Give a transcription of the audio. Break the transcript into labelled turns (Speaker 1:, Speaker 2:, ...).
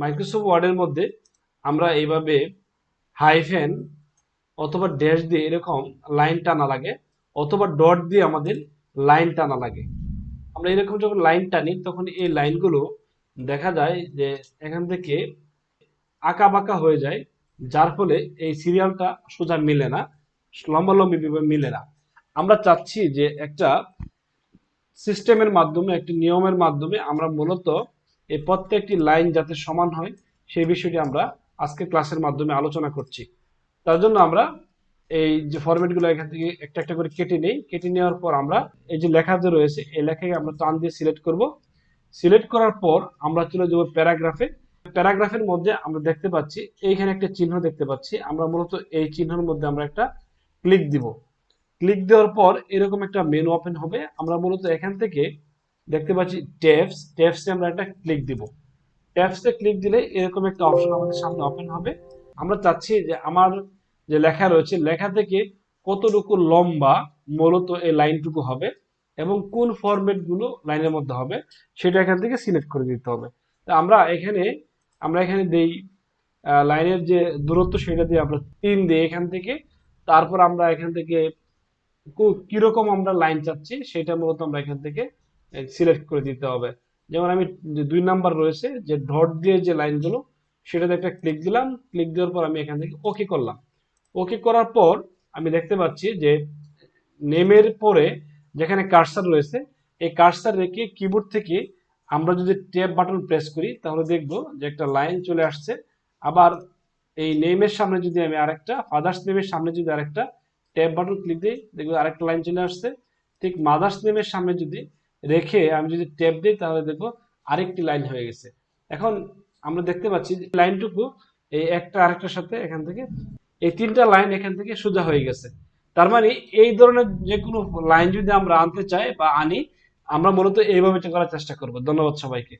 Speaker 1: Microsoft ওয়ার্ডের মধ্যে আমরা এইভাবে হাইফেন অথবা ড্যাশ দিয়ে এরকম লাইন টানা লাগে, অথবা ডট দিয়ে আমাদের লাইন টানা লাগে। আমরা এরকম যখন লাইন টানি, তখন এই লাইনগুলো দেখা যায় যে এখান থেকে আঁকা বাঁকা হয়ে যায়, যার ফলে এই সিরিয়ালটা সোজা মিলে না লম্বালম্বি মিলে না। আমরা চাচ্ছি যে একটা সিস্টেমের মাধ্যমে, একটি নিয়মের মাধ্যমে আমরা মূলত এই প্রত্যেকটি লাইন যাতে সমান হয়, সেই বিষয়টি আমরা আজকে ক্লাসের মাধ্যমে আলোচনা করছি। তার জন্য আমরা এই যে ফরম্যাটগুলো এখান থেকে একটা একটা করে কেটে নেই। কেটে নেওয়ার পর আমরা এই যে লেখা যে রয়েছে, এই লেখাকে আমরা টান দিয়ে সিলেক্ট করব। সিলেক্ট করার পর আমরা চলে যাব প্যারাগ্রাফে। প্যারাগ্রাফের মধ্যে আমরা দেখতে পাচ্ছি, এইখানে একটা চিহ্ন দেখতে পাচ্ছি। আমরা মূলত এই চিহ্নের মধ্যে আমরা একটা ক্লিক দিব। ক্লিক দেওয়ার পর এরকম একটা মেনু ওপেন হবে। আমরা মূলত এখান থেকে দেখতে পাচ্ছি ট্যাবস ট্যাবসে আমরা একটা ক্লিক দিব। ট্যাবসে ক্লিক দিলে এরকম একটা অপশন আমাদের সামনে ওপেন হবে। আমরা চাচ্ছি যে আমার যে লেখা রয়েছে, লেখা থেকে কতটুকু লম্বা মূলত এই লাইনটুকু হবে এবং কোন ফরম্যাটগুলো লাইনের মধ্যে হবে, সেটা এখান থেকে সিলেক্ট করে দিতে হবে। তা আমরা এখানে আমরা এখানে দেই লাইনের যে দূরত্ব, সেটা দিয়ে আমরা তিন দিই এখান থেকে। তারপর আমরা এখান থেকে কীরকম আমরা লাইন চাচ্ছি, সেটা মূলত আমরা এখান থেকে সিলেক্ট করে দিতে হবে। যেমন আমি দুই নাম্বার রয়েছে, যে ডট দিয়ে যে লাইনগুলো সেটাতে একটা ক্লিক দিলাম ক্লিক দেওয়ার পর আমি এখান থেকে ওকে করলাম। ওকে করার পর আমি দেখতে পাচ্ছি যে নেমের পরে যেখানে কার্সার রয়েছে, এই কার্সার রেখে কিবোর্ড থেকে আমরা যদি ট্যাব বাটন প্রেস করি, তাহলে দেখব যে একটা লাইন চলে আসছে। আবার এই নেমের সামনে যদি আমি আরেকটা ফাদার্স নেমের সামনে যদি আরেকটা ট্যাব বাটন ক্লিক দিই, দেখব আরেকটা লাইন চলে আসছে। ঠিক মাদার্স নেমের সামনে যদি রেখে আমি যদি ট্যাপ দিই, তাহলে দেখব আরেকটি লাইন হয়ে গেছে। এখন আমরা দেখতে পাচ্ছি লাইনটুকু এই একটা আরেকটার সাথে এখান থেকে এই তিনটা লাইন এখান থেকে সোজা হয়ে গেছে। তার মানে এই ধরনের যে কোনো লাইন যদি আমরা আনতে চাই বা আনি, আমরা মূলত এইভাবে করার চেষ্টা করব। ধন্যবাদ সবাইকে।